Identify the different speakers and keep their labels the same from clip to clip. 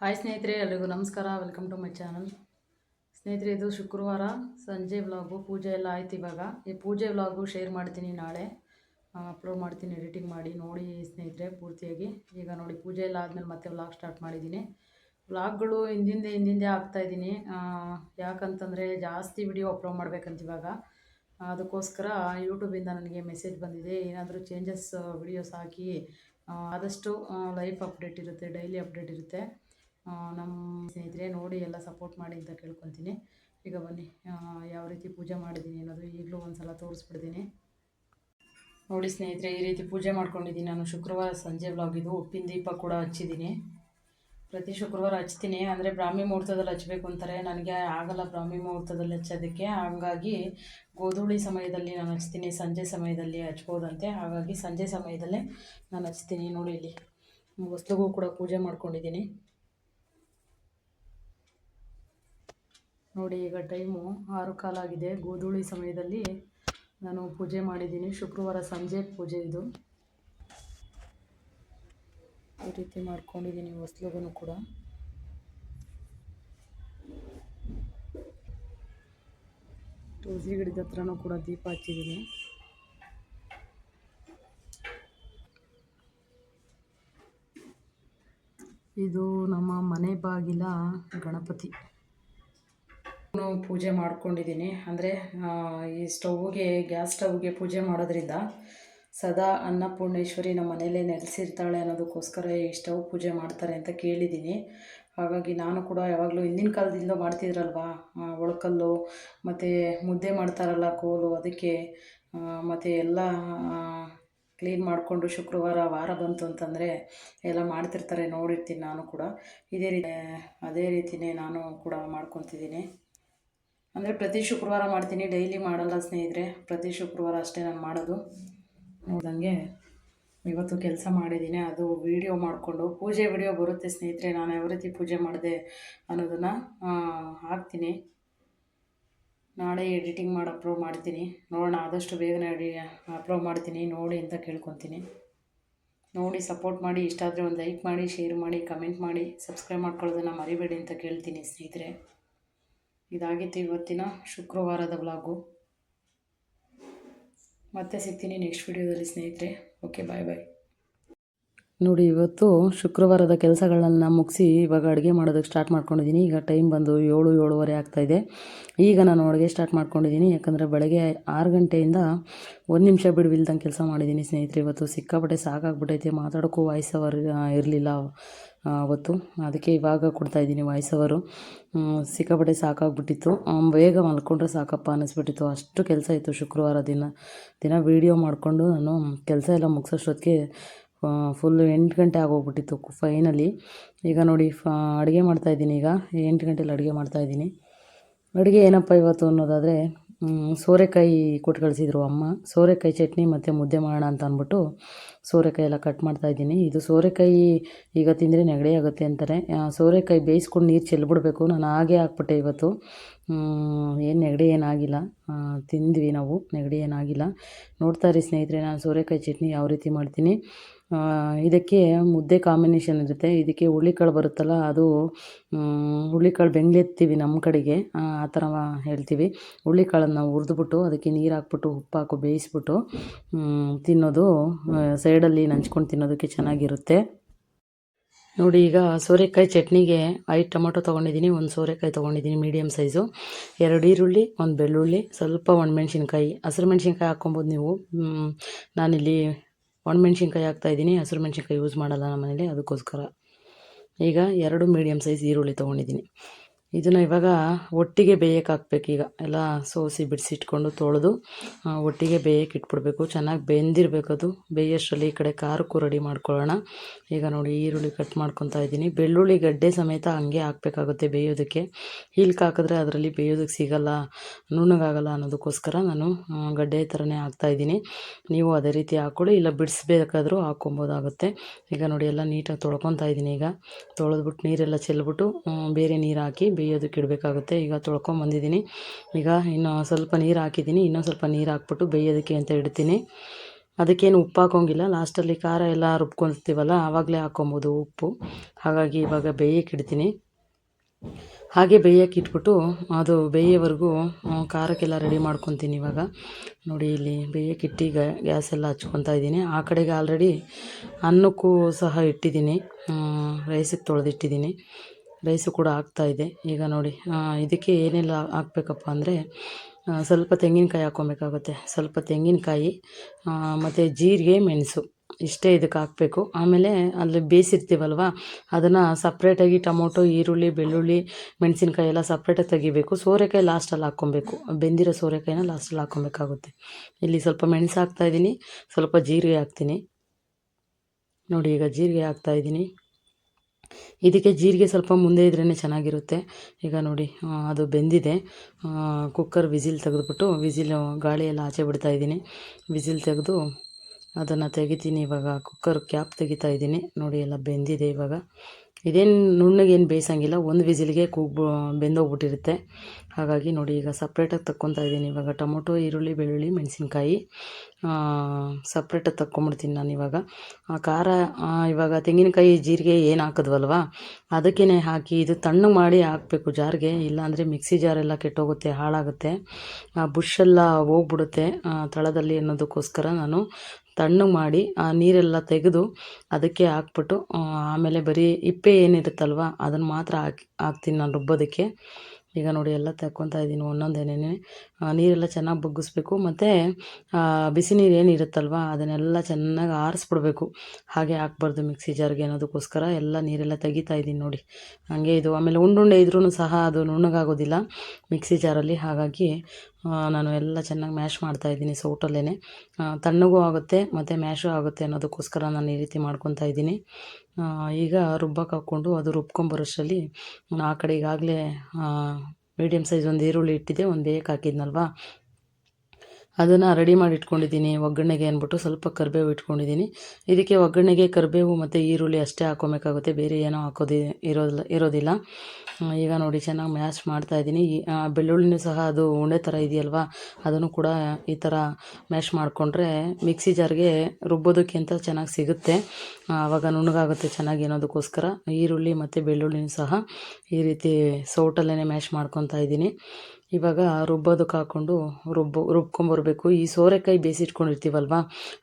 Speaker 1: Hi ಸ್ನೇಹಿತರೆ, ಎಲ್ರಿಗೂ ನಮಸ್ಕಾರ. ವೆಲ್ಕಮ್ ಟು ಮೈ ಚಾನಲ್ ಸ್ನೇಹಿತರೆ, ಇದು ಶುಕ್ರವಾರ ಸಂಜೆ ವ್ಲಾಗು ಪೂಜೆ ಎಲ್ಲ ಆಯ್ತು ಇವಾಗ. ಈ ಪೂಜೆ ವ್ಲಾಗು ಶೇರ್ ಮಾಡ್ತೀನಿ ನಾಳೆ. ಅಪ್ಲೋಡ್ ಮಾಡ್ತೀನಿ ಎಡಿಟಿಂಗ್ ಮಾಡಿ, ನೋಡಿ ಸ್ನೇಹಿತರೆ, ಪೂರ್ತಿಯಾಗಿ. ಈಗ ನೋಡಿ, ಪೂಜೆ ಎಲ್ಲ ಆದಮೇಲೆ ಮತ್ತೆ ವ್ಲಾಗ್ ಸ್ಟಾರ್ಟ್ ಮಾಡಿದ್ದೀನಿ. ವ್ಲಾಗ್ಗಳು ಹಿಂದಿಂದೆ ಹಿಂದಿಂದೆ ಆಗ್ತಾಯಿದ್ದೀನಿ ಯಾಕಂತಂದರೆ ಜಾಸ್ತಿ ವಿಡಿಯೋ ಅಪ್ಲೋಡ್ ಮಾಡ್ಬೇಕಂತ ಇವಾಗ. ಅದಕ್ಕೋಸ್ಕರ ಯೂಟ್ಯೂಬಿಂದ ನನಗೆ ಮೆಸೇಜ್ ಬಂದಿದೆ. ಏನಾದರೂ ಚೇಂಜಸ್ ವಿಡಿಯೋಸ್ ಹಾಕಿ ಆದಷ್ಟು ಲೈಫ್ ಅಪ್ಡೇಟ್ ಇರುತ್ತೆ ಡೈಲಿ ಅಪ್ಡೇಟ್ ಇರುತ್ತೆ. ನಮ್ಮ ಸ್ನೇಹಿತರೆ ನೋಡಿ ಎಲ್ಲ ಸಪೋರ್ಟ್ ಮಾಡಿ ಅಂತ ಕೇಳ್ಕೊತೀನಿ. ಈಗ ಬನ್ನಿ ಯಾವ ರೀತಿ ಪೂಜೆ ಮಾಡಿದ್ದೀನಿ ಅನ್ನೋದು ಈಗಲೂ ಒಂದು ಸಲ ತೋರಿಸ್ಬಿಡ್ತೀನಿ. ನೋಡಿ ಸ್ನೇಹಿತರೆ, ಈ ರೀತಿ ಪೂಜೆ ಮಾಡ್ಕೊಂಡಿದ್ದೀನಿ ನಾನು ಶುಕ್ರವಾರ ಸಂಜೆ ಬ್ಲಾಗ್ ಇದು, ಉಪ್ಪಿನ ದೀಪ ಕೂಡ ಹಚ್ಚಿದ್ದೀನಿ ಪ್ರತಿ ಶುಕ್ರವಾರ ಹಚ್ತೀನಿ. ಅಂದರೆ ಬ್ರಾಹ್ಮಿ ಮುಹೂರ್ತದಲ್ಲಿ ಹಚ್ಚಬೇಕು ಅಂತಾರೆ. ನನಗೆ ಆಗಲ್ಲ ಬ್ರಾಹ್ಮಿ ಮುಹೂರ್ತದಲ್ಲಿ ಹಚ್ಚೋದಕ್ಕೆ. ಹಾಗಾಗಿ ಗೋಧೂಳಿ ಸಮಯದಲ್ಲಿ ನಾನು ಹಚ್ತೀನಿ. ಸಂಜೆ ಸಮಯದಲ್ಲಿ ಹಚ್ಬೋದಂತೆ. ಹಾಗಾಗಿ ಸಂಜೆ ಸಮಯದಲ್ಲೇ ನಾನು ಹಚ್ತೀನಿ. ನೋಡಿ ಇಲ್ಲಿ ವಸ್ತುಗೂ ಕೂಡ ಪೂಜೆ ಮಾಡ್ಕೊಂಡಿದ್ದೀನಿ ನೋಡಿ, ಈಗ ಟೈಮು ಆರು ಕಾಲಾಗಿದೆ ಗೋಧೂಳಿ ಸಮಯದಲ್ಲಿ ನಾನು ಪೂಜೆ ಮಾಡಿದ್ದೀನಿ. ಶುಕ್ರವಾರ ಸಂಜೆ ಪೂಜೆ ಇದು. ಈ ರೀತಿ ಮಾಡ್ಕೊಂಡಿದ್ದೀನಿ ಹೊಸ್ಲುಗೂ ಕೂಡ. ತುಳಸಿ ಗಿಡದ ಹತ್ರನೂ ಕೂಡ ದೀಪ ಹಚ್ಚಿದ್ದೀನಿ. ಇದು ನಮ್ಮ ಮನೆ ಬಾಗಿಲ ಗಣಪತಿ. ಪೂಜೆ ಮಾಡ್ಕೊಂಡಿದ್ದೀನಿ. ಅಂದರೆ ಈ ಸ್ಟವ್ಗೆ, ಗ್ಯಾಸ್ ಸ್ಟವ್ಗೆ ಪೂಜೆ ಮಾಡೋದ್ರಿಂದ ಸದಾ ಅನ್ನಪೂರ್ಣೇಶ್ವರಿ ನಮ್ಮ ಮನೆಯಲ್ಲೇ ನೆಲೆಸಿರ್ತಾಳೆ ಅನ್ನೋದಕ್ಕೋಸ್ಕರ ಈ ಸ್ಟವ್ ಪೂಜೆ ಮಾಡ್ತಾರೆ ಅಂತ ಕೇಳಿದ್ದೀನಿ. ಹಾಗಾಗಿ ನಾನು ಕೂಡ ಯಾವಾಗಲೂ ಹಿಂದಿನ ಕಾಲದಿಂದ ಮಾಡ್ತಿದ್ರಲ್ವಾ? ಒಳಕಲ್ಲು, ಮತ್ತು ಮುದ್ದೆ ಮಾಡ್ತಾರಲ್ಲ, ಕೋಲು, ಅದಕ್ಕೆ ಮತ್ತು ಎಲ್ಲ ಕ್ಲೀನ್ ಮಾಡಿಕೊಂಡು ಶುಕ್ರವಾರ ವಾರ ಬಂತು ಅಂತಂದರೆ ಎಲ್ಲ ಮಾಡ್ತಿರ್ತಾರೆ, ನೋಡಿರ್ತೀನಿ ನಾನು ಕೂಡ. ಇದೇ ರೀತಿ, ಅದೇ ರೀತಿಯೇ ನಾನು ಕೂಡ ಮಾಡ್ಕೊತಿದ್ದೀನಿ. ಅಂದರೆ ಪ್ರತಿ ಶುಕ್ರವಾರ ಮಾಡ್ತೀನಿ, ಡೈಲಿ ಮಾಡಲ್ಲ ಸ್ನೇಹಿತರೆ. ಪ್ರತಿ ಶುಕ್ರವಾರ ಅಷ್ಟೇ ನಾನು ಮಾಡೋದು. ನೋಡ್ದಂಗೆ ಇವತ್ತು ಕೆಲಸ ಮಾಡಿದ್ದೀನಿ. ಅದು ವಿಡಿಯೋ ಮಾಡಿಕೊಂಡು, ಪೂಜೆ ವಿಡಿಯೋ ಬರುತ್ತೆ ಸ್ನೇಹಿತರೆ. ನಾನು ಯಾವ ರೀತಿ ಪೂಜೆ ಮಾಡಿದೆ ಅನ್ನೋದನ್ನು ಹಾಕ್ತೀನಿ. ನಾಳೆ ಎಡಿಟಿಂಗ್ ಮಾಡಿ ಅಪ್ಲೋಡ್ ಮಾಡ್ತೀನಿ. ನೋಡೋಣ, ಆದಷ್ಟು ಬೇಗನೆ ಎಡಿ ಅಪ್ಲೋಡ್ ಮಾಡ್ತೀನಿ. ನೋಡಿ ಅಂತ ಕೇಳ್ಕೊತೀನಿ. ನೋಡಿ ಸಪೋರ್ಟ್ ಮಾಡಿ ಇಷ್ಟ ಆದರೆ ಒಂದು ಲೈಕ್ ಮಾಡಿ ಶೇರ್ ಮಾಡಿ ಕಮೆಂಟ್ ಮಾಡಿ ಸಬ್ಸ್ಕ್ರೈಬ್ ಮಾಡ್ಕೊಳ್ಳೋದನ್ನು ಮರಿಬೇಡಿ ಅಂತ ಕೇಳ್ತೀನಿ ಸ್ನೇಹಿತರೆ. ಇದಾಗಿತ್ತು ಇವತ್ತಿನ ಶುಕ್ರವಾರದ ವ್ಲಾಗು. ಮತ್ತೆ ಸಿಗ್ತೀನಿ ನೆಕ್ಸ್ಟ್ ವಿಡಿಯೋದಲ್ಲಿ ಸ್ನೇಹಿತರೆ. ಓಕೆ ಬಾಯ್ ಬಾಯ್ ನೋಡಿ, ಇವತ್ತು ಶುಕ್ರವಾರದ ಕೆಲಸಗಳನ್ನ ಮುಗಿಸಿ ಇವಾಗ ಅಡುಗೆ ಮಾಡೋದಕ್ಕೆ ಸ್ಟಾರ್ಟ್ ಮಾಡ್ಕೊಂಡಿದ್ದೀನಿ. ಈಗ ಟೈಮ್ ಬಂದು ಏಳು, ಏಳುವರೆ ಆಗ್ತಾಯಿದೆ ಈಗ ನಾನು ಅಡುಗೆ ಸ್ಟಾರ್ಟ್ ಮಾಡ್ಕೊಂಡಿದ್ದೀನಿ. ಯಾಕಂದರೆ ಬೆಳಗ್ಗೆ ಆರು ಗಂಟೆಯಿಂದ ಒಂದು ನಿಮಿಷ ಬಿಡುವಿಲ್ದಂಗೆ ಕೆಲಸ ಮಾಡಿದ್ದೀನಿ ಸ್ನೇಹಿತರೆ. ಇವತ್ತು ಸಿಕ್ಕಾಪಟ್ಟೆ ಸಾಕಾಗ್ಬಿಟ್ಟೈತೆ ಮಾತಾಡೋಕ್ಕೂ ವಾಯ್ಸ್ ಅವರ್ ಇರಲಿಲ್ಲ ಅವತ್ತು. ಅದಕ್ಕೆ ಇವಾಗ ಕೊಡ್ತಾಯಿದ್ದೀನಿ ವಾಯ್ಸ್ ಅವರು ಸಿಕ್ಕಾಪಟ್ಟೆ ಸಾಕಾಗ್ಬಿಟ್ಟಿತ್ತು. ಬೇಗ ಮಲ್ಕೊಂಡ್ರೆ ಸಾಕಪ್ಪ ಅನ್ನಿಸ್ಬಿಟ್ಟಿತ್ತು. ಅಷ್ಟು ಕೆಲಸ ಇತ್ತು ಶುಕ್ರವಾರ ದಿನ. ದಿನ ವೀಡಿಯೋ ಮಾಡಿಕೊಂಡು ನಾನು ಕೆಲಸ ಎಲ್ಲ ಮುಗಿಸೋಷ್ಟೊತ್ತಿಗೆ ಫುಲ್ ಎಂಟು ಗಂಟೆ ಆಗೋಗ್ಬಿಟ್ಟಿತ್ತು ಫೈನಲಿ ಈಗ ನೋಡಿ, ಫ, ಅಡುಗೆ ಮಾಡ್ತಾಯಿದ್ದೀನಿ ಈಗ. ಎಂಟು ಗಂಟೆಲಿ ಅಡುಗೆ ಮಾಡ್ತಾಯಿದ್ದೀನಿ ಅಡುಗೆ ಏನಪ್ಪ ಇವತ್ತು ಅನ್ನೋದಾದರೆ ಸೋರೆಕಾಯಿ ಕೊಟ್ಟು ಕಳಿಸಿದ್ರು ಅಮ್ಮ. ಸೋರೆಕಾಯಿ ಚಟ್ನಿ ಮತ್ತು ಮುದ್ದೆ ಮಾಡೋಣ ಅಂತ ಅಂದ್ಬಿಟ್ಟು ಸೋರೆಕಾಯಿ ಎಲ್ಲ ಕಟ್ ಮಾಡ್ತಾಯಿದ್ದೀನಿ ಇದು ಸೋರೆಕಾಯಿ ಈಗ ತಿಂದರೆ ನೆಗಡಿ ಆಗುತ್ತೆ ಅಂತಾರೆ. ಸೋರೆಕಾಯಿ ಬೇಯಿಸ್ಕೊಂಡು ನೀರು ಚೆಲ್ಬಿಡ್ಬೇಕು. ನಾನು ಹಾಗೆ ಹಾಕ್ಬಿಟ್ಟೆ ಇವತ್ತು. ಏನು ನೆಗಡಿ ಏನಾಗಿಲ್ಲ ತಿಂದ್ವಿ ನಾವು, ನೆಗಡಿ ಏನಾಗಿಲ್ಲ ನೋಡ್ತಾ ಇರಿ ಸ್ನೇಹಿತರೆ, ನಾನು ಸೋರೆಕಾಯಿ ಚಟ್ನಿ ಯಾವ ರೀತಿ ಮಾಡ್ತೀನಿ. ಇದಕ್ಕೆ ಮುದ್ದೆ ಕಾಂಬಿನೇಷನ್ ಇರುತ್ತೆ. ಇದಕ್ಕೆ ಹುರ್ಳಿಕಾಳು ಬರುತ್ತಲ್ಲ ಅದು ಮ್, ಬೆಂಗ್ಳೆತ್ತೀವಿ ನಮ್ಮ ಕಡೆಗೆ. ಆ ಥರ ಹೇಳ್ತೀವಿ. ಹುಳ್ಳಿಕಾಳನ್ನು ಹುರಿದ್ಬಿಟ್ಟು ಅದಕ್ಕೆ ನೀರು ಹಾಕ್ಬಿಟ್ಟು ಉಪ್ಪು ಹಾಕು ಬೇಯಿಸ್ಬಿಟ್ಟು ತಿನ್ನೋದು ಸೈಡಲ್ಲಿ ನಂಚ್ಕೊಂಡು ತಿನ್ನೋದಕ್ಕೆ ಚೆನ್ನಾಗಿರುತ್ತೆ. ನೋಡಿ ಈಗ ಸೋರೆಕಾಯಿ ಚಟ್ನಿಗೆ ಐದು ಟೊಮೊಟೊ ತೊಗೊಂಡಿದ್ದೀನಿ ಒಂದು ಸೋರೆಕಾಯಿ ತೊಗೊಂಡಿದ್ದೀನಿ ಮೀಡಿಯಮ್ ಸೈಜು. ಎರಡು ಈರುಳ್ಳಿ ಒಂದು ಬೆಳ್ಳುಳ್ಳಿ ಸ್ವಲ್ಪ ಒಣಮೆಣ್ಸಿನ್ಕಾಯಿ. ಹಸಿರು ಮೆಣ್ಸಿನ್ಕಾಯಿ ಹಾಕ್ಕೊಬೋದು ನೀವು. ನಾನಿಲ್ಲಿ ಒಣಮೆಣ್ಸಿನ್ಕಾಯಿ ಹಾಕ್ತಾಯಿದ್ದೀನಿ ಹಸಿರು ಮೆಣ್ಸಿನ್ಕಾಯಿ ಯೂಸ್ ಮಾಡಲ್ಲ ನಮ್ಮ ಮನೇಲಿ ಅದಕ್ಕೋಸ್ಕರ. ಈಗ ಎರಡು ಮೀಡಿಯಮ್ ಸೈಜ್ ಈರುಳ್ಳಿ ತೊಗೊಂಡಿದ್ದೀನಿ. ಇದನ್ನು ಇವಾಗ ಒಟ್ಟಿಗೆ ಬೇಯಕ್ಕೆ ಹಾಕ್ಬೇಕು ಈಗ. ಎಲ್ಲ ಸೋಸಿ ಬಿಡಿಸಿಟ್ಕೊಂಡು ತೊಳೆದು ಒಟ್ಟಿಗೆ ಬೇಯಕ್ಕೆ ಇಟ್ಬಿಡ್ಬೇಕು. ಚೆನ್ನಾಗಿ ಬೆಂದಿರಬೇಕು ಅದು. ಬೇಯೋಷ್ಟರಲ್ಲಿ ಈ ಕಡೆ ಖಾರಕ್ಕೂ ರೆಡಿ ಮಾಡ್ಕೊಳ್ಳೋಣ. ಈಗ ನೋಡಿ ಈರುಳ್ಳಿ ಕಟ್ ಮಾಡ್ಕೊತಾ ಇದ್ದೀನಿ. ಬೆಳ್ಳುಳ್ಳಿ ಗಡ್ಡೆ ಸಮೇತ ಹಂಗೆ ಹಾಕಬೇಕಾಗುತ್ತೆ ಬೇಯೋದಕ್ಕೆ. ಹೀಲ್ಕ್ ಹಾಕಿದ್ರೆ ಅದರಲ್ಲಿ ಬೇಯೋದಕ್ಕೆ ಸಿಗಲ್ಲ, ನುಣ್ಣಗಾಗಲ್ಲ ಅನ್ನೋದಕ್ಕೋಸ್ಕರ ನಾನು ಗಡ್ಡೆ ಥರನೇ ಹಾಕ್ತಾಯಿದ್ದೀನಿ ನೀವು ಅದೇ ರೀತಿ ಹಾಕ್ಕೊಳ್ಳಿ. ಇಲ್ಲ ಬಿಡಿಸ್ಬೇಕಾದ್ರೂ ಹಾಕ್ಕೊಬೋದಾಗುತ್ತೆ. ಈಗ ನೋಡಿ ಎಲ್ಲ ನೀಟಾಗಿ ತೊಳ್ಕೊತಾ ಇದ್ದೀನಿ ಈಗ. ತೊಳೆದ್ಬಿಟ್ಟು ನೀರೆಲ್ಲ ಚೆಲ್ಬಿಟ್ಟು ಬೇರೆ ನೀರು ಹಾಕಿ ಬೇಯೋದಕ್ಕೆ ಇಡಬೇಕಾಗುತ್ತೆ. ಈಗ ತೊಳ್ಕೊಂಬಂದಿದ್ದೀನಿ ಈಗ ಇನ್ನು ಸ್ವಲ್ಪ ನೀರು ಹಾಕಿದ್ದೀನಿ. ಇನ್ನೂ ಸ್ವಲ್ಪ ನೀರು ಹಾಕ್ಬಿಟ್ಟು ಬೇಯೋದಕ್ಕೆ ಅಂತ ಇಡ್ತೀನಿ. ಅದಕ್ಕೇನು ಉಪ್ಪು ಹಾಕೋಂಗಿಲ್ಲ. ಲಾಸ್ಟಲ್ಲಿ ಖಾರ ಎಲ್ಲ ರುಬ್ಕೊಳ್ತೀವಲ್ಲ, ಆವಾಗಲೇ ಹಾಕೊಬೋದು ಉಪ್ಪು. ಹಾಗಾಗಿ ಇವಾಗ ಬೇಯಕ್ಕೆ ಇಡ್ತೀನಿ. ಹಾಗೆ ಬೇಯಕ್ಕೆ ಇಟ್ಬಿಟ್ಟು ಅದು ಬೇಯೋವರೆಗೂ ಖಾರಕ್ಕೆಲ್ಲ ರೆಡಿ ಮಾಡ್ಕೊತೀನಿ ಇವಾಗ. ನೋಡಿ, ಇಲ್ಲಿ ಬೇಯಕ್ಕೆ ಇಟ್ಟು ಗ್ಯಾಸ್ ಎಲ್ಲ ಹಚ್ಕೊತಾ ಇದ್ದೀನಿ. ಆ ಕಡೆಗೆ ಆಲ್ರೆಡಿ ಅನ್ನಕ್ಕೂ ಸಹ ಇಟ್ಟಿದ್ದೀನಿ. ರೈಸಿಗೆ ತೊಳೆದಿಟ್ಟಿದ್ದೀನಿ. ರೈಸು ಕೂಡ ಆಗ್ತಾಯಿದೆ ಈಗ ನೋಡಿ ಇದಕ್ಕೆ ಏನೆಲ್ಲ ಹಾಕ್ಬೇಕಪ್ಪ ಅಂದರೆ ಸ್ವಲ್ಪ ತೆಂಗಿನಕಾಯಿ ಹಾಕ್ಕೊಬೇಕಾಗುತ್ತೆ. ಸ್ವಲ್ಪ ತೆಂಗಿನಕಾಯಿ ಮತ್ತು ಜೀರಿಗೆ, ಮೆಣಸು, ಇಷ್ಟೇ ಇದಕ್ಕೆ ಹಾಕಬೇಕು. ಆಮೇಲೆ ಅಲ್ಲಿ ಬೇಯಿಸಿರ್ತೀವಲ್ವ, ಅದನ್ನು ಸಪ್ರೇಟಾಗಿ ಟೊಮೊಟೊ, ಈರುಳ್ಳಿ, ಬೆಳ್ಳುಳ್ಳಿ, ಮೆಣಸಿನ್ಕಾಯಿ ಎಲ್ಲ ಸಪ್ರೇಟಾಗಿ ತೆಗಿಬೇಕು. ಸೋರೆಕಾಯಿ ಲಾಸ್ಟಲ್ಲಿ ಹಾಕ್ಕೊಬೇಕು. ಬೆಂದಿರೋ ಸೋರೆಕಾಯಿನ ಲಾಸ್ಟಲ್ಲಿ ಹಾಕ್ಕೊಬೇಕಾಗುತ್ತೆ. ಇಲ್ಲಿ ಸ್ವಲ್ಪ ಮೆಣಸು ಹಾಕ್ತಾಯಿದ್ದೀನಿ ಸ್ವಲ್ಪ ಜೀರಿಗೆ ಹಾಕ್ತೀನಿ. ನೋಡಿ, ಈಗ ಜೀರಿಗೆ ಹಾಕ್ತಾಯಿದ್ದೀನಿ ಇದಕ್ಕೆ ಜೀರಿಗೆ ಸ್ವಲ್ಪ ಮುಂದೆ ಇದ್ರೇ ಚೆನ್ನಾಗಿರುತ್ತೆ. ಈಗ ನೋಡಿ ಅದು ಬೆಂದಿದೆ. ಕುಕ್ಕರ್ ವಿಸಿಲ್ ತೆಗೆದುಬಿಟ್ಟು ವಿಸಿಲ್ ಗಾಳಿ ಎಲ್ಲ ಆಚೆ ಬಿಡ್ತಾ ಇದ್ದೀನಿ. ವಿಸಿಲ್ ತೆಗೆದು ಅದನ್ನು ತೆಗಿತೀನಿ ಇವಾಗ. ಕುಕ್ಕರ್ ಕ್ಯಾಪ್ ತೆಗಿತಾ ಇದ್ದೀನಿ. ನೋಡಿ, ಎಲ್ಲ ಬೆಂದಿದೆ ಇವಾಗ. ಇದೇನು ನುಣ್ಣಗೇನು ಬೇಯಿಸಂಗಿಲ್ಲ, ಒಂದು ವಿಸಿಲ್ಗೆ ಕೂಗ್ ಬೆಂದೋಗ್ಬಿಟ್ಟಿರುತ್ತೆ. ಹಾಗಾಗಿ ನೋಡಿ, ಈಗ ಸಪ್ರೇಟಾಗಿ ತಕ್ಕೊತಾ ಇದ್ದೀನಿ. ಇವಾಗ ಟೊಮೊಟೊ, ಈರುಳ್ಳಿ, ಬೆಳ್ಳುಳ್ಳಿ, ಮೆಣಸಿನ್ಕಾಯಿ ಸಪ್ರೇಟಾಗಿ ತಕ್ಕೊಂಬಿಡ್ತೀನಿ ನಾನು ಇವಾಗ. ಆ, ಖಾರ ಇವಾಗ ತೆಂಗಿನಕಾಯಿ ಜೀರಿಗೆ ಏನು ಹಾಕಿದ್ವಲ್ವ ಅದಕ್ಕೇ ಹಾಕಿ ಇದು ತಣ್ಣಗೆ ಮಾಡಿ ಹಾಕಬೇಕು ಜಾರ್ಗೆ. ಇಲ್ಲಾಂದರೆ ಮಿಕ್ಸಿ ಜಾರೆಲ್ಲ ಕೆಟ್ಟೋಗುತ್ತೆ, ಹಾಳಾಗುತ್ತೆ. ಆ ಬುಷೆಲ್ಲ ಹೋಗ್ಬಿಡುತ್ತೆ ತಳದಲ್ಲಿ ಅನ್ನೋದಕ್ಕೋಸ್ಕರ ನಾನು ತಣ್ಣಗೆ ಮಾಡಿ, ಆ ನೀರೆಲ್ಲ ತೆಗೆದು ಅದಕ್ಕೆ ಹಾಕ್ಬಿಟ್ಟು ಆಮೇಲೆ ಬರೀ ಇಪ್ಪೆ ಏನಿರುತ್ತಲ್ವ, ಅದನ್ನು ಮಾತ್ರ ಹಾಕಿ, ಹಾಕ್ತೀನಿ ನಾನು ರುಬ್ಬೋದಕ್ಕೆ. ಈಗ ನೋಡಿ ಎಲ್ಲ ತಕ್ಕೊತಾ ಇದ್ದೀನಿ ಒಂದೊಂದೇನೇ ನೀರೆಲ್ಲ ಚೆನ್ನಾಗಿ ಬಗ್ಗಿಸ್ಬೇಕು. ಮತ್ತು ಬಿಸಿ ನೀರು ಏನಿರುತ್ತಲ್ವ ಅದನ್ನೆಲ್ಲ ಚೆನ್ನಾಗಿ ಆರಿಸ್ಬಿಡ್ಬೇಕು. ಹಾಗೆ ಹಾಕ್ಬಾರ್ದು ಮಿಕ್ಸಿ ಜಾರ್ಗೆ ಅನ್ನೋದಕ್ಕೋಸ್ಕರ ಎಲ್ಲ ನೀರೆಲ್ಲ ತೆಗಿತಾ ಇದ್ದೀನಿ ನೋಡಿ. ಹಾಗೆ ಇದು, ಆಮೇಲೆ ಉಂಡುಂಡೆ ಇದ್ರೂ ಸಹ ಅದು ನುಣ್ಣಗಾಗೋದಿಲ್ಲ ಮಿಕ್ಸಿ ಜಾರಲ್ಲಿ. ಹಾಗಾಗಿ ನಾನು ಎಲ್ಲ ಚೆನ್ನಾಗಿ ಮ್ಯಾಶ್ ಮಾಡ್ತಾ ಇದ್ದೀನಿ ಸೌಟಲ್ಲೇ ತಣ್ಣಗೂ ಆಗುತ್ತೆ, ಮತ್ತು ಮ್ಯಾಶು ಆಗುತ್ತೆ ಅನ್ನೋದಕ್ಕೋಸ್ಕರ ನಾನು ಈ ರೀತಿ ಮಾಡ್ಕೊತಾ ಇದ್ದೀನಿ. ಈಗ ರುಬ್ಬಕ್ಕೆ ಹಾಕ್ಕೊಂಡು ಅದು ರುಬ್ಕೊಂಬರೋಷ್ಟರಲ್ಲಿ ನಾನು ಆ ಕಡೆ ಈಗಾಗಲೇ ಮೀಡಿಯಮ್ ಸೈಜ್ ಒಂದು ಈರುಳ್ಳಿ ಇಟ್ಟಿದ್ದೆ, ಒಂದು ಏಕ್ ಹಾಕಿದ್ನಲ್ವಾ? ಅದನ್ನು ರೆಡಿ ಮಾಡಿ ಇಟ್ಕೊಂಡಿದ್ದೀನಿ ಒಗ್ಗರಣೆಗೆ ಅಂದ್ಬಿಟ್ಟು ಸ್ವಲ್ಪ ಕರಿಬೇವು ಇಟ್ಕೊಂಡಿದ್ದೀನಿ. ಇದಕ್ಕೆ ಒಗ್ಗರಣೆಗೆ ಕರಿಬೇವು ಮತ್ತು ಈರುಳ್ಳಿ ಅಷ್ಟೇ ಹಾಕ್ಕೊಬೇಕಾಗುತ್ತೆ ಬೇರೆ ಏನೋ ಹಾಕೋದಿ ಇರೋದಿಲ್ಲ ಇರೋದಿಲ್ಲ. ಈಗ ನೋಡಿ ಚೆನ್ನಾಗಿ ಮ್ಯಾಶ್ ಮಾಡ್ತಾ ಇದ್ದೀನಿ. ಈ, ಆ, ಬೆಳ್ಳುಳ್ಳಿನೂ ಸಹ ಅದು ಉಂಡೆ ಥರ ಇದೆಯಲ್ವಾ ಅದನ್ನು ಕೂಡ ಈ ಥರ ಮ್ಯಾಶ್ ಮಾಡಿಕೊಂಡ್ರೆ ಮಿಕ್ಸಿ ಜಾರ್ಗೆ ರುಬ್ಬೋದಕ್ಕಿಂತ ಚೆನ್ನಾಗಿ ಸಿಗುತ್ತೆ. ಆವಾಗ ನುಣ್ಣಗಾಗುತ್ತೆ ಚೆನ್ನಾಗಿ ಅನ್ನೋದಕ್ಕೋಸ್ಕರ. ಈರುಳ್ಳಿ ಮತ್ತು ಬೆಳ್ಳುಳ್ಳಿನೂ ಸಹ ಈ ರೀತಿ ಸೌಟಲ್ಲೇ ಮ್ಯಾಶ್ ಮಾಡ್ಕೊತಾ ಇದ್ದೀನಿ. ಇವಾಗ ರುಬ್ಬೋದಕ್ಕೆ ಹಾಕ್ಕೊಂಡು ರುಬ್ಬು, ರುಬ್ಕೊಂಬರ್ಬೇಕು. ಈ ಸೋರೆಕಾಯಿ ಬೇಯಿಸಿಟ್ಕೊಂಡಿರ್ತೀವಲ್ವ?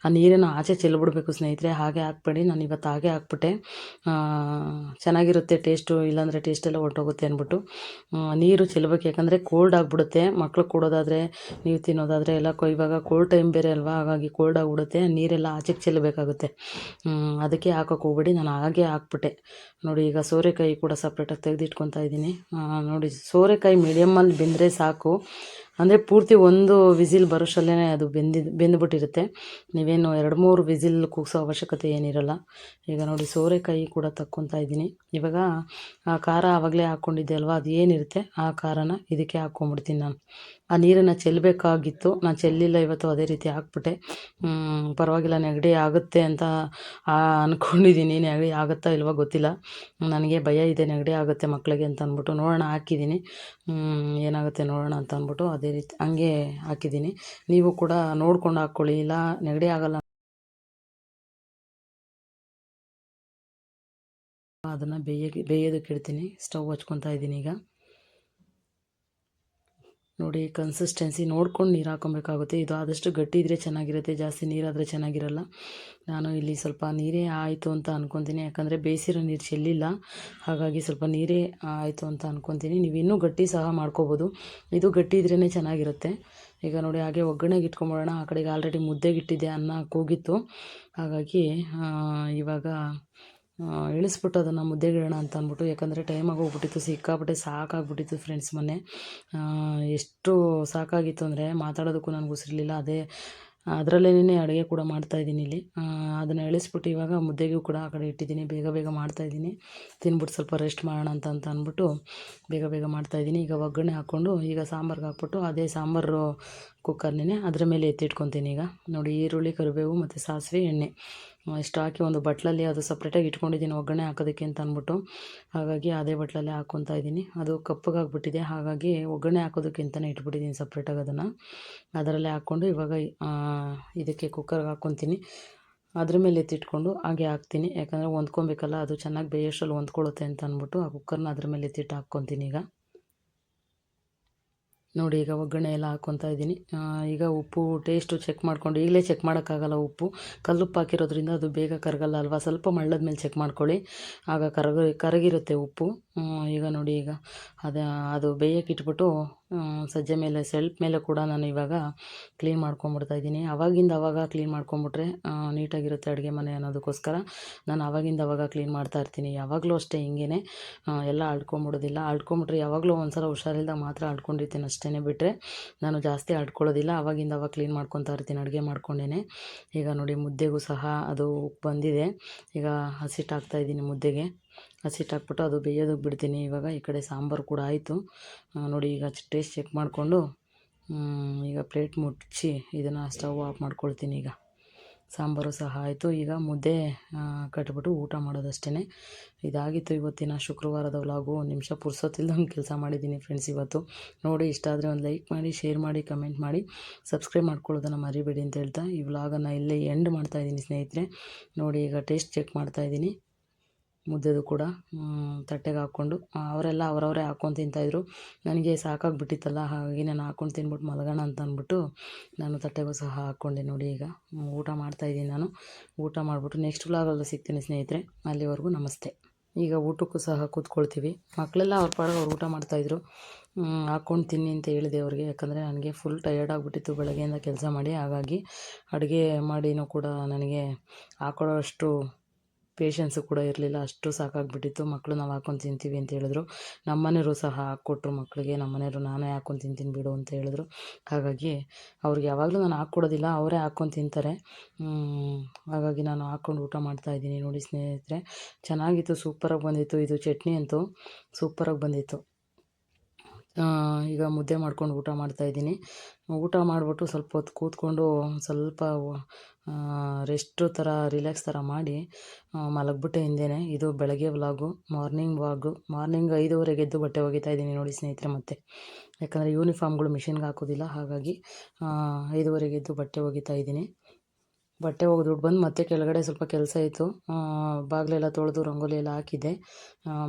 Speaker 1: ಆ ನೀರನ್ನು ಆಚೆ ಚೆಲ್ಬಿಡ್ಬೇಕು ಸ್ನೇಹಿತರೆ. ಹಾಗೆ ಹಾಕ್ಬೇಡಿ. ನಾನು ಇವತ್ತು ಹಾಗೆ ಹಾಕ್ಬಿಟ್ಟೆ. ಚೆನ್ನಾಗಿರುತ್ತೆ ಟೇಸ್ಟು. ಇಲ್ಲಾಂದರೆ ಟೇಸ್ಟೆಲ್ಲ ಹೊರಟೋಗುತ್ತೆ ಅಂದ್ಬಿಟ್ಟು. ನೀರು ಚೆಲ್ಲಬೇಕು ಯಾಕಂದರೆ ಕೋಲ್ಡ್ ಆಗಿಬಿಡುತ್ತೆ. ಮಕ್ಳು ಕೊಡೋದಾದರೆ, ನೀವು ತಿನ್ನೋದಾದರೆ ಎಲ್ಲ ಇವಾಗ ಕೋಲ್ಡ್ ಟೈಮ್ ಬೇರೆ ಅಲ್ವಾ? ಹಾಗಾಗಿ ಕೋಲ್ಡ್ ಆಗಿಬಿಡುತ್ತೆ. ನೀರೆಲ್ಲ ಆಚೆಗೆ ಚೆಲ್ಲಬೇಕಾಗುತ್ತೆ ಅದಕ್ಕೆ ಹಾಕೋಕೆ ಹೋಗ್ಬೇಡಿ. ನಾನು ಹಾಗೆ ಹಾಕ್ಬಿಟ್ಟೆ. ನೋಡಿ, ಈಗ ಸೋರೆಕಾಯಿ ಕೂಡ ಸಪ್ರೇಟಾಗಿ ತೆಗೆದಿಟ್ಕೊತಾ ಇದ್ದೀನಿ. ನೋಡಿ, ಸೋರೆಕಾಯಿ ಮೀಡಿಯಮ್ಮಲ್ಲಿ ಬೆಂದರೆ ಸಾಕು ಅಂದರೆ ಪೂರ್ತಿ ಒಂದು ವಿಸಿಲ್ ಬರೋಷ್ಟರಲ್ಲೇ ಅದು ಬೆಂದಿದ್ದು ಬೆಂದ್ಬಿಟ್ಟಿರುತ್ತೆ. ನೀವೇನು ಎರಡು ಮೂರು ವಿಸಿಲ್ ಕೂಗಿಸೋ ಅವಶ್ಯಕತೆ ಏನಿರಲ್ಲ. ಈಗ ನೋಡಿ ಸೋರೆಕಾಯಿ ಕೂಡ ತಕ್ಕೊತಾ ಇದ್ದೀನಿ. ಇವಾಗ ಆ ಖಾರ ಆವಾಗಲೇ ಹಾಕ್ಕೊಂಡಿದ್ದೆ ಅಲ್ವಾ? ಅದು ಏನಿರುತ್ತೆ ಆ ಖಾರನ ಇದಕ್ಕೆ ಹಾಕ್ಕೊಂಬಿಡ್ತೀನಿ ನಾನು. ಆ ನೀರನ್ನು ಚೆಲ್ಲಬೇಕಾಗಿತ್ತು ನಾನು ಚೆಲ್ಲಿಲ್ಲ, ಇವತ್ತು ಅದೇ ರೀತಿ ಹಾಕ್ಬಿಟ್ಟೆ. ಪರವಾಗಿಲ್ಲ ನೆಗಡಿ ಆಗುತ್ತೆ ಅಂತ ಅಂದ್ಕೊಂಡಿದ್ದೀನಿ ನೆಗಡಿ ಆಗುತ್ತಾ ಇಲ್ವಾ ಗೊತ್ತಿಲ್ಲ. ನನಗೆ ಭಯ ಇದೆ, ನೆಗಡಿ ಆಗುತ್ತೆ ಮಕ್ಕಳಿಗೆ ಅಂತ ಅಂದ್ಬಿಟ್ಟು ನೋಡೋಣ, ಹಾಕಿದ್ದೀನಿ. ಏನಾಗುತ್ತೆ ನೋಡೋಣ ಅಂತ ಅಂದ್ಬಿಟ್ಟು ಅದೇ ರೀತಿ ಹಂಗೆ ಹಾಕಿದ್ದೀನಿ. ನೀವು ಕೂಡ ನೋಡ್ಕೊಂಡು ಹಾಕ್ಕೊಳ್ಳಿ. ಇಲ್ಲ, ನೆಗಡಿ ಆಗಲ್ಲ ಅದನ್ನು ಬೇಯಕ್ಕೆ ಬೇಯೋದಕ್ಕೆ ಇಡ್ತೀನಿ. ಸ್ಟವ್ ಹಚ್ಕೊತಾ ಇದ್ದೀನಿ ಈಗ. ನೋಡಿ ಕನ್ಸಿಸ್ಟೆನ್ಸಿ ನೋಡ್ಕೊಂಡು ನೀರು ಹಾಕೊಬೇಕಾಗುತ್ತೆ ಇದು ಆದಷ್ಟು ಗಟ್ಟಿ ಇದ್ದರೆ ಚೆನ್ನಾಗಿರುತ್ತೆ, ಜಾಸ್ತಿ ನೀರಾದರೆ ಚೆನ್ನಾಗಿರಲ್ಲ. ನಾನು ಇಲ್ಲಿ ಸ್ವಲ್ಪ ನೀರೇ ಆಯಿತು ಅಂತ ಅನ್ಕೊತೀನಿ. ಯಾಕಂದರೆ ಬೇಸಿರೋ ನೀರು ಚೆಲ್ಲಿಲ್ಲ. ಹಾಗಾಗಿ ಸ್ವಲ್ಪ ನೀರೇ ಆಯಿತು ಅಂತ ಅನ್ಕೊತೀನಿ. ನೀವು ಇನ್ನೂ ಗಟ್ಟಿ ಸಹ ಮಾಡ್ಕೋಬೋದು. ಇದು ಗಟ್ಟಿ ಇದ್ರೇ ಚೆನ್ನಾಗಿರುತ್ತೆ. ಈಗ ನೋಡಿ, ಹಾಗೆ ಒಗ್ಗರಣೆಗೆ ಇಟ್ಕೊಂಬಿಡೋಣ ಆ ಕಡೆಗೆ ಆಲ್ರೆಡಿ ಮುದ್ದೆಗೆ ಇಟ್ಟಿದ್ದೆ. ಅನ್ನ ಕೂಗಿತ್ತು. ಹಾಗಾಗಿ ಇವಾಗ ಇಳಿಸ್ಬಿಟ್ಟು ಅದನ್ನು ಮುದ್ದೆಗಿಡೋಣ ಅಂತ ಅಂದ್ಬಿಟ್ಟು ಯಾಕಂದರೆ ಟೈಮ್ ಆಗೋಗ್ಬಿಟ್ಟಿತ್ತು, ಸಿಕ್ಕಾಪಟ್ಟೆ ಸಾಕಾಗ್ಬಿಟ್ಟಿತ್ತು ಫ್ರೆಂಡ್ಸ್ ಮೊನ್ನೆ. ಎಷ್ಟು ಸಾಕಾಗಿತ್ತು ಅಂದರೆ ಮಾತಾಡೋದಕ್ಕೂ ನನಗೆ ಉಸಿರಲಿಲ್ಲ. ಅದೇ ಅದರಲ್ಲೇನೇ ಅಡುಗೆ ಕೂಡ ಮಾಡ್ತಾಯಿದ್ದೀನಿ ಇಲ್ಲಿ. ಅದನ್ನು ಇಳಿಸ್ಬಿಟ್ಟು ಇವಾಗ ಮುದ್ದೆಗೂ ಕೂಡ ಆ ಕಡೆ ಇಟ್ಟಿದ್ದೀನಿ. ಬೇಗ ಬೇಗ ಮಾಡ್ತಾಯಿದ್ದೀನಿ ತಿನ್ಬಿಟ್ಟು ಸ್ವಲ್ಪ ರೆಸ್ಟ್ ಮಾಡೋಣ ಅಂತ ಅಂತ ಅಂದ್ಬಿಟ್ಟು ಬೇಗ ಬೇಗ ಮಾಡ್ತಾಯಿದ್ದೀನಿ ಈಗ ಒಗ್ಗರಣೆ ಹಾಕ್ಕೊಂಡು, ಈಗ ಸಾಂಬಾರ್ಗೆ ಹಾಕ್ಬಿಟ್ಟು ಅದೇ ಸಾಂಬಾರು ಕುಕ್ಕರ್ನೇ ಅದರ ಮೇಲೆ ಎತ್ತಿಟ್ಕೊತೀನಿ ಈಗ. ನೋಡಿ, ಈರುಳ್ಳಿ, ಕರಿಬೇವು ಮತ್ತು ಸಾಸಿವೆ, ಎಣ್ಣೆ. ಇಷ್ಟು ಹಾಕಿ ಒಂದು ಬಟ್ಲಲ್ಲಿ ಅದು ಸಪ್ರೇಟಾಗಿ ಇಟ್ಕೊಂಡಿದ್ದೀನಿ, ಒಗ್ಗರಣೆ ಹಾಕೋದಕ್ಕೆ ಅಂತ ಅಂದ್ಬಿಟ್ಟು. ಹಾಗಾಗಿ ಅದೇ ಬಟ್ಲಲ್ಲೇ ಹಾಕ್ಕೊತಾ ಇದ್ದೀನಿ. ಅದು ಕಪ್ಪಗಾಗ್ಬಿಟ್ಟಿದೆ ಹಾಗಾಗಿ ಒಗ್ಗರಣೆ ಹಾಕೋದಕ್ಕೆ ಅಂತಲೇ ಇಟ್ಬಿಟ್ಟಿದ್ದೀನಿ ಸಪ್ರೇಟಾಗಿ ಅದನ್ನು. ಅದರಲ್ಲೇ ಹಾಕ್ಕೊಂಡು ಇವಾಗ ಇದಕ್ಕೆ ಕುಕ್ಕರ್ಗೆ ಹಾಕ್ಕೊತೀನಿ. ಅದ್ರ ಮೇಲೆ ಎತ್ತಿಟ್ಕೊಂಡು ಹಾಗೆ ಹಾಕ್ತೀನಿ. ಯಾಕಂದರೆ ಹೊಂದ್ಕೊಬೇಕಲ್ಲ, ಅದು ಚೆನ್ನಾಗಿ ಬೇಯಷ್ಟಲ್ಲಿ ಹೊಂದ್ಕೊಳ್ಳುತ್ತೆ ಅಂತ ಅಂದ್ಬಿಟ್ಟು ಆ ಕುಕ್ಕರ್ನ ಅದ್ರ ಮೇಲೆ ಎತ್ತಿಟ್ಟು ಹಾಕ್ಕೊತೀನಿ ಈಗ. ನೋಡಿ ಈಗ ಒಗ್ಗರಣೆ ಎಲ್ಲ ಹಾಕ್ಕೊತಾ ಇದ್ದೀನಿ. ಈಗ ಉಪ್ಪು ಟೇಸ್ಟು ಚೆಕ್ ಮಾಡ್ಕೊಂಡು, ಈಗಲೇ ಚೆಕ್ ಮಾಡೋಕ್ಕಾಗಲ್ಲ ಉಪ್ಪು. ಕಲ್ಲುಪ್ಪು ಹಾಕಿರೋದ್ರಿಂದ ಅದು ಬೇಗ ಕರಗಲ್ಲ ಅಲ್ವಾ? ಸ್ವಲ್ಪ ಮಳ್ಳದ ಮೇಲೆ ಚೆಕ್ ಮಾಡ್ಕೊಳ್ಳಿ. ಆಗ ಕರಗ, ಕರಗಿರುತ್ತೆ ಉಪ್ಪು. ಈಗ ನೋಡಿ ಈಗ ಅದು ಅದು ಬೇಯಕ್ಕೆ ಇಟ್ಬಿಟ್ಟು ಸಜ್ಜೆ ಮೇಲೆ ಸೆಲ್ಫ್ ಮೇಲೆ ಕೂಡ ನಾನು ಇವಾಗ ಕ್ಲೀನ್ ಮಾಡ್ಕೊಂಬಿಡ್ತಾ ಇದ್ದೀನಿ. ಅವಾಗಿಂದ ಅವಾಗ ಕ್ಲೀನ್ ಮಾಡ್ಕೊಂಬಿಟ್ರೆ ನೀಟಾಗಿರುತ್ತೆ ಅಡುಗೆ ಮನೆ ಅನ್ನೋದಕ್ಕೋಸ್ಕರ. ನಾನು ಅವಾಗಿಂದ ಅವಾಗ ಕ್ಲೀನ್ ಮಾಡ್ತಾ ಇರ್ತೀನಿ. ಯಾವಾಗಲೂ ಅಷ್ಟೇ ಹಿಂಗೇ ಎಲ್ಲ ಆಡ್ಕೊಂಬಿಡೋದಿಲ್ಲ ಆಡ್ಕೊಂಬಿಟ್ರೆ ಯಾವಾಗಲೂ ಒಂದ್ಸಲ ಹುಷಾರಿಲ್ದಾಗ ಮಾತ್ರ ಆಡ್ಕೊಂಡಿರ್ತೀನಿ ಅಷ್ಟೇ ಬಿಟ್ಟರೆ ನಾನು ಜಾಸ್ತಿ ಆಡ್ಕೊಳ್ಳೋದಿಲ್ಲ ಅವಾಗಿಂದ ಅವಾಗ ಕ್ಲೀನ್ ಮಾಡ್ಕೊತಾ ಇರ್ತೀನಿ, ಅಡುಗೆ ಮಾಡ್ಕೊಂಡೇನೆ. ಈಗ ನೋಡಿ ಮುದ್ದೆಗೂ ಸಹ ಅದು ಬಂದಿದೆ. ಈಗ ಹಸಿಟ್ಟು ಹಾಕ್ತಾಯಿದ್ದೀನಿ ಮುದ್ದೆಗೆ. ಹಸಿಟ್ಟು ಹಾಕ್ಬಿಟ್ಟು ಅದು ಬೇಯೋದಕ್ಕೆ ಬಿಡ್ತೀನಿ. ಇವಾಗ ಈ ಕಡೆ ಸಾಂಬಾರು ಕೂಡ ಆಯಿತು. ನೋಡಿ ಈಗ ಟೇಸ್ಟ್ ಚೆಕ್ ಮಾಡಿಕೊಂಡು ಈಗ ಪ್ಲೇಟ್ ಮುಚ್ಚಿ ಇದನ್ನು ಸ್ಟವ್ ಆಫ್ ಮಾಡ್ಕೊಳ್ತೀನಿ ಈಗ. ಸಾಂಬಾರು ಸಹ ಆಯಿತು. ಈಗ ಮುದ್ದೆ ಕಟ್ಬಿಟ್ಟು ಊಟ ಮಾಡೋದಷ್ಟೇ ಇದಾಗಿತ್ತು ಇವತ್ತಿನ ಶುಕ್ರವಾರದ ವ್ಲಾಗು ಒಂದು ನಿಮಿಷ ಪುರ್ಸೊತ್ತಿಲ್ದಂಗೆ ಕೆಲಸ ಮಾಡಿದ್ದೀನಿ ಫ್ರೆಂಡ್ಸ್ ಇವತ್ತು. ನೋಡಿ, ಇಷ್ಟ ಆದರೆ ಒಂದು ಲೈಕ್ ಮಾಡಿ ಶೇರ್ ಮಾಡಿ ಕಮೆಂಟ್ ಮಾಡಿ. ಸಬ್ಸ್ಕ್ರೈಬ್ ಮಾಡ್ಕೊಳ್ಳೋದನ್ನು ಮರಿಬೇಡಿ ಅಂತ ಹೇಳ್ತಾ ಈ ವ್ಲಾಗನ್ನು ಇಲ್ಲೇ ಎಂಡ್ ಮಾಡ್ತಾಯಿದ್ದೀನಿ ಸ್ನೇಹಿತರೆ. ನೋಡಿ, ಈಗ ಟೇಸ್ಟ್ ಚೆಕ್ ಮಾಡ್ತಾಯಿದ್ದೀನಿ ಮುದ್ದೆದು ಕೂಡ ತಟ್ಟೆಗೆ ಹಾಕ್ಕೊಂಡು ಅವರೆಲ್ಲ ಅವರವರೇ ಹಾಕ್ಕೊಂಡು ತಿಂತಾಯಿದ್ರು. ನನಗೆ ಸಾಕಾಗ್ಬಿಟ್ಟಿತ್ತಲ್ಲ, ಹಾಗಾಗಿ ನಾನು ಹಾಕ್ಕೊಂಡು ತಿನ್ಬಿಟ್ಟು ಮಲಗೋಣ ಅಂತ ಅಂದ್ಬಿಟ್ಟು ನಾನು ತಟ್ಟೆಗೂ ಸಹ ಹಾಕ್ಕೊಂಡೆ ನೋಡಿ ಈಗ. ಊಟ ಮಾಡ್ತಾಯಿದ್ದೀನಿ ನಾನು. ಊಟ ಮಾಡಿಬಿಟ್ಟು ನೆಕ್ಸ್ಟ್ ವ್ಲಾಗಲ್ಲೂ ಸಿಗ್ತೀನಿ ಸ್ನೇಹಿತರೆ. ಅಲ್ಲಿವರೆಗೂ ನಮಸ್ತೆ. ಈಗ ಊಟಕ್ಕೂ ಸಹ ಕೂತ್ಕೊಳ್ತೀವಿ. ಮಕ್ಕಳೆಲ್ಲ ಅವ್ರ ಪಾಡಿಗೆ ಅವ್ರು ಊಟ ಮಾಡ್ತಾಯಿದ್ರು. ಹಾಕ್ಕೊಂಡು ತಿನ್ನಿ ಅಂತ ಹೇಳಿದೆ ಅವ್ರಿಗೆ. ಯಾಕಂದರೆ ನನಗೆ ಫುಲ್ ಟಯರ್ಡ್ ಆಗಿಬಿಟ್ಟಿತ್ತು ಬೆಳಗ್ಗೆಯಿಂದ ಕೆಲಸ ಮಾಡಿ. ಹಾಗಾಗಿ ಅಡುಗೆ ಮಾಡಿನೂ ಕೂಡ ನನಗೆ ಹಾಕೊಳ್ಳೋಷ್ಟು ಪೇಷನ್ಸು ಕೂಡ ಇರಲಿಲ್ಲ. ಅಷ್ಟು ಸಾಕಾಗ್ಬಿಟ್ಟಿತ್ತು. ಮಕ್ಕಳು ನಾವು ಹಾಕೊಂಡು ತಿಂತೀವಿ ಅಂತ ಹೇಳಿದ್ರು. ನಮ್ಮನೆಯವರು ಸಹ ಹಾಕ್ಕೊಟ್ರು ಮಕ್ಕಳಿಗೆ ನಮ್ಮನೆಯವರು ನಾನೇ ಹಾಕ್ಕೊಂಡು ತಿಂತೀನಿ ಬಿಡು ಅಂತ ಹೇಳಿದ್ರು. ಹಾಗಾಗಿ ಅವ್ರಿಗೆ ಯಾವಾಗಲೂ ನಾನು ಹಾಕ್ಕೊಡೋದಿಲ್ಲ. ಅವರೇ ಹಾಕ್ಕೊಂಡು ತಿಂತಾರೆ. ಹಾಗಾಗಿ ನಾನು ಹಾಕ್ಕೊಂಡು ಊಟ ಮಾಡ್ತಾ ಇದ್ದೀನಿ ನೋಡಿ ಸ್ನೇಹಿತರೆ. ಚೆನ್ನಾಗಿತ್ತು. ಸೂಪರಾಗಿ ಬಂದಿತ್ತು. ಇದು ಚಟ್ನಿ ಅಂತೂ ಸೂಪರಾಗಿ ಬಂದಿತ್ತು. ಈಗ ಮುದ್ದೆ ಮಾಡ್ಕೊಂಡು ಊಟ ಮಾಡ್ತಾಯಿದ್ದೀನಿ ಊಟ ಮಾಡಿಬಿಟ್ಟು ಸ್ವಲ್ಪ ಹೊತ್ತು ಕೂತ್ಕೊಂಡು ಸ್ವಲ್ಪ ರೆಸ್ಟು ಥರ ರಿಲ್ಯಾಕ್ಸ್ ಥರ ಮಾಡಿ ಮಲಗಿಬಿಟ್ಟೆ ಹಿಂದೆನೇ. ಇದು ಬೆಳಗ್ಗೆ ವ್ಲಾಗು ಮಾರ್ನಿಂಗ್ ವಾಗು ಮಾರ್ನಿಂಗ್ ಐದುವರೆಗೆ ಎದ್ದು ಬಟ್ಟೆ ಒಗಿತಾ ಇದ್ದೀನಿ ನೋಡಿ ಸ್ನೇಹಿತರೆ ಮತ್ತೆ. ಯಾಕಂದರೆ ಯೂನಿಫಾರ್ಮ್ಗಳು ಮಿಷಿನ್ಗೆ ಹಾಕೋದಿಲ್ಲ. ಹಾಗಾಗಿ ಐದುವರೆಗೆ ಎದ್ದು ಬಟ್ಟೆ ಒಗಿತಾ ಇದ್ದೀನಿ. ಬಟ್ಟೆ ಒಗೆದ್ಬಿಟ್ಟು ಬಂದು ಮತ್ತೆ ಕೆಳಗಡೆ ಸ್ವಲ್ಪ ಕೆಲಸ ಇತ್ತು. ಬಾಗಿಲೆಲ್ಲ ತೊಳೆದು ರಂಗೋಲಿ ಎಲ್ಲ ಹಾಕಿದ್ದೆ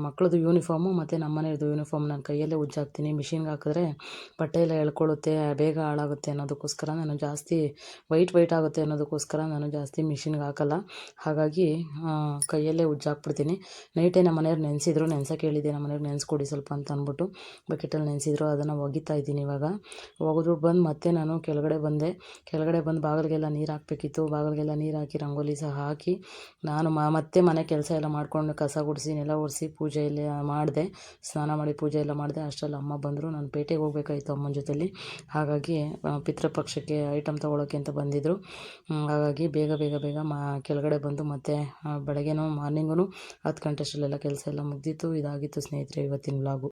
Speaker 1: ಮಕ್ಕಳದು ಯೂನಿಫಾರ್ಮು ಮತ್ತು ನಮ್ಮ ಮನೆಯದು ಯೂನಿಫಾರ್ಮ್ ನಾನು ಕೈಯಲ್ಲೇ ಉಜ್ಜಾಕ್ತೀನಿ ಮಿಷಿನ್ಗೆ ಹಾಕಿದ್ರೆ ಬಟ್ಟೆ ಎಲ್ಲ ಎಳ್ಕೊಳ್ಳುತ್ತೆ, ಬೇಗ ಹಾಳಾಗುತ್ತೆ ಅನ್ನೋದಕ್ಕೋಸ್ಕರ ನಾನು ಜಾಸ್ತಿ ವೈಟ್ ವೈಟ್ ಆಗುತ್ತೆ ಅನ್ನೋದಕ್ಕೋಸ್ಕರ ನಾನು ಜಾಸ್ತಿ ಮಿಷಿನ್ಗೆ ಹಾಕಲ್ಲ. ಹಾಗಾಗಿ ಕೈಯಲ್ಲೇ ಉಜ್ಜಾಕ್ಬಿಡ್ತೀನಿ ನೈಟೇ ನಮ್ಮ ಮನೆಯವ್ರು ನೆನೆಸಿದ್ರು ನೆನ್ಸಕ್ಕೆ ಹೇಳಿದ್ದೆ ನಮ್ಮ ಮನೆಯವ್ರು ನೆನೆಸ್ಕೊಡಿ ಸ್ವಲ್ಪ ಅಂತ ಅಂದ್ಬಿಟ್ಟು ಬಕೆಟಲ್ಲಿ ನೆನೆಸಿದ್ರು. ಅದನ್ನು ಒಗಿತಾ ಇದ್ದೀನಿ ಇವಾಗ. ಒಗೆದ್ಬಿಟ್ಟು ಬಂದು ಮತ್ತೆ ನಾನು ಕೆಳಗಡೆ ಬಂದೆ. ಕೆಳಗಡೆ ಬಂದು ಬಾಗಿಲಿಗೆಲ್ಲ ನೀರು ಹಾಕಬೇಕಿತ್ತು. ಬಾಗಿಲಿಗೆಲ್ಲ ನೀರು ಹಾಕಿ, ರಂಗೋಲಿ ಸಹ ಹಾಕಿ, ನಾನು ಮತ್ತೆ ಮನೆ ಕೆಲಸ ಎಲ್ಲ ಮಾಡ್ಕೊಂಡು ಕಸ ಗುಡಿಸಿ, ನೆಲ ಒರೆಸಿ ಪೂಜೆ ಎಲ್ಲ ಮಾಡಿದೆ. ಸ್ನಾನ ಮಾಡಿ ಪೂಜೆ ಎಲ್ಲ ಮಾಡಿದೆ. ಅಷ್ಟರಲ್ಲಿ ಅಮ್ಮ ಬಂದರು. ನಾನು ಪೇಟೆಗೆ ಹೋಗಬೇಕಾಯಿತು ಅಮ್ಮನ ಜೊತೆಯಲ್ಲಿ ಹಾಗಾಗಿ ಪಿತೃಪಕ್ಷಕ್ಕೆ ಐಟಮ್ ತೊಗೊಳಕ್ಕೆ ಅಂತ ಬಂದಿದ್ದರು ಹಾಗಾಗಿ ಬೇಗ ಬೇಗ ಬೇಗ ಮಾ, ಕೆಳಗಡೆ ಬಂದು ಮತ್ತೆ ಬೆಳಗ್ಗೆನೂ ಮಾರ್ನಿಂಗೂ ಹತ್ತು ಗಂಟೆ ಅಷ್ಟರಲ್ಲೆಲ್ಲ ಕೆಲಸ ಎಲ್ಲ ಮುಗ್ದಿತ್ತು. ಇದಾಗಿತ್ತು ಸ್ನೇಹಿತರೆ, ಇವತ್ತಿನ ವ್ಲಾಗು